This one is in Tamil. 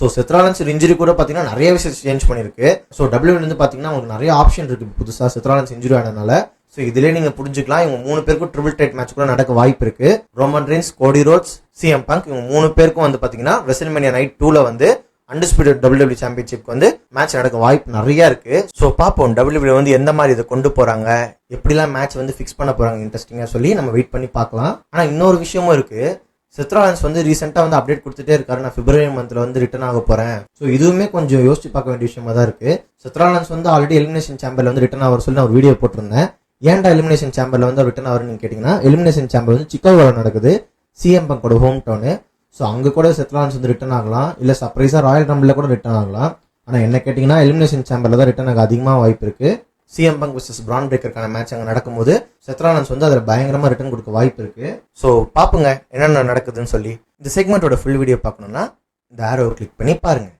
ஸோ செத்ராலன்ஸ் இன்ஜுரி கூட பார்த்தீங்கன்னா நிறைய விஷயம் சேஞ்ச் பண்ணியிருக்கு ஸோ டபிள்யூ வந்து பார்த்தீங்கன்னா உங்களுக்கு நிறைய ஆப்ஷன் இருக்குது புதுசாக செத்ராலன்ஸ் இன்ஜுரி ஆனதுனால. ஸோ இதுலேயே நீங்கள் புரிஞ்சுக்கலாம் இவங்க மூணு பேருக்கும் ட்ரிபிள் டைட் மேட்ச் கூட நடக்க வாய்ப்பு இருக்கு. Roman Reigns Cody Rhodes CM Punk இவங்க மூணு பேருக்கும் வந்து பார்த்தீங்கன்னா வெசல்மேனியா நைட் டூல வந்து அன்டிஸ்பியூட்டட் டபிள்யூ சாம்பியன்ஷிப் வந்து மேட்ச் நடக்க வாய்ப்பு நிறைய இருக்கு. ஸோ பார்ப்போம் டபிள்யூபிள்யூ வந்து எந்த மாதிரி இதை கொண்டு போறாங்க எப்படிலாம் மேட்ச் வந்து ஃபிக்ஸ் பண்ண போறாங்க இன்ட்ரெஸ்டிங்காக சொல்லி நம்ம வெயிட் பண்ணி பார்க்கலாம். ஆனால் இன்னொரு விஷயமும் இருக்கு. செத்ராலன்ஸ் வந்து ரீசெண்டாக வந்து அப்டேட் கொடுத்துட்டே இருக்காரு. நான் பிப்ரவரி மந்தில் வந்து ரிட்டர்ன் ஆக போகிறேன் ஸோ இதுவுமே கொஞ்சம் யோசிச்சு பார்க்க வேண்டிய விஷயமா தான் இருக்கு. செத்ராலன்ஸ் வந்து ஆல்ரெடி எலிமினேஷன் சாம்பர்ல வந்து ரிட்டர்ன் ஆகிற சொல்லி நான் ஒரு வீடியோ போட்டிருந்தேன். ஏன்டா எலிமினேஷன் சாம்பர்ல வந்து ரிட்டர்ன் ஆகுறன்னு கேட்டிங்கன்னா எலிமினேஷன் சாம்பர் வந்து சிக்காகோவில் நடக்குது. சிஎம் பங்கோட ஹோம் டவுனு ஸோ அங்கே கூட செத்ராலன்ஸ் வந்து ரிட்டர்ன் ஆகலாம். இல்லை சர்ப்ரைஸாக ராயல் ரம்பிளில் கூட ரிட்டர்ன் ஆகலாம். ஆனால் என்ன கேட்டிங்கன்னா எலிமினேஷன் சாம்பரில் தான் ரிட்டர்ன் ஆக அதிகமாக வாய்ப்பு இருக்குது சிஎம் பங்க் vs பிரான் பிரேக்கருக்கான மேட்ச் அங்கே நடக்கும்போது செத்ரானந்த் வந்து அதில் பயங்கரமாக ரிட்டர்ன் கொடுக்க வாய்ப்பு இருக்குது ஸோ பார்ப்போங்க என்னென்ன நடக்குதுன்னு சொல்லி. இந்த செக்மெண்ட்டோட ஃபுல் வீடியோ பார்க்கணுன்னா இந்த ஆரோவை கிளிக் பண்ணி பாருங்கள்